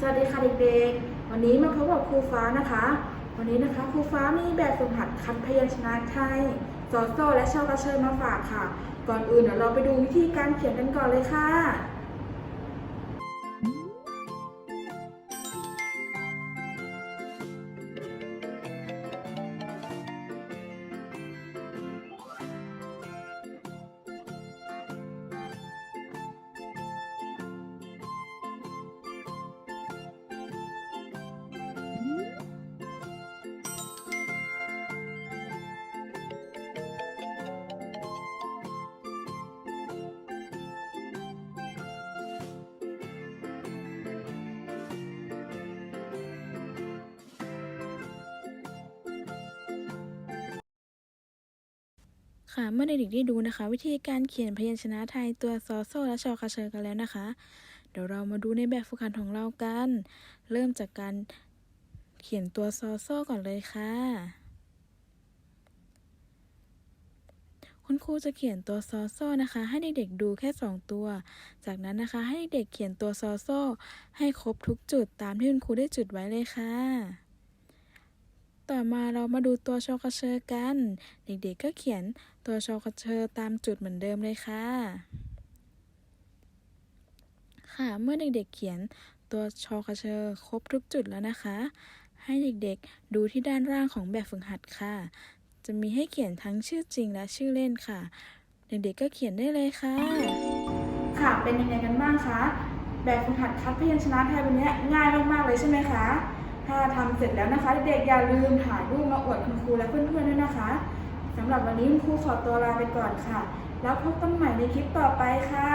สวัสดีค่ะเด็กๆ วันนี้มาพบกับครูฟ้านะคะ วันนี้นะคะครูฟ้ามีแบบฝึกหัดคัดพยัญชนะไทยสอโซและชอกระเชยมาฝากค่ะ ก่อนอื่นเดี๋ยวเราไปดูวิธีการเขียนกันก่อนเลยค่ะ ค่ะ เมื่อเด็กๆได้ดูนะคะ วิธีการเขียนพยัญชนะไทยตัวซอโซและชอคาเชอกันแล้วนะคะ เดี๋ยวเรามาดูในแบบฝึกหัดของเรากัน เริ่มจากการเขียนตัวซอโซก่อนเลยค่ะ คุณครูจะเขียนตัวซอโซนะคะ ให้เด็กๆดูแค่ 2 ตัว จากนั้นนะคะให้เด็กๆเขียนตัวซอโซให้ครบทุกจุดตามที่คุณครูได้จุดไว้เลยค่ะ ต่อมาเรามาดูตัวชอกระเชอกัน เด็กๆก็เขียนตัวชอกระเชอตามจุดเหมือนเดิมเลยค่ะ ค่ะเมื่อเด็กๆเขียนตัวชอกระเชอครบทุกจุดแล้วนะคะ ให้เด็กๆดูที่ด้านล่างของแบบฝึกหัดค่ะ จะมีให้เขียนทั้งชื่อจริงและชื่อเล่นค่ะ เด็กๆก็เขียนได้เลยค่ะ ค่ะเป็นยังไงกันบ้างคะแบบฝึกหัดคัดพยัญชนะไทยวันนี้ง่ายมากๆเลยใช่ไหมคะ ถ้าทำเสร็จแล้วนะคะ เด็กๆอย่าลืมถ่ายรูปมาอวดคุณครูและเพื่อนๆด้วยนะคะสำหรับวันนี้คุณครูขอตัวลาไปก่อนค่ะ แล้วพบกันใหม่ในคลิปต่อไปค่ะ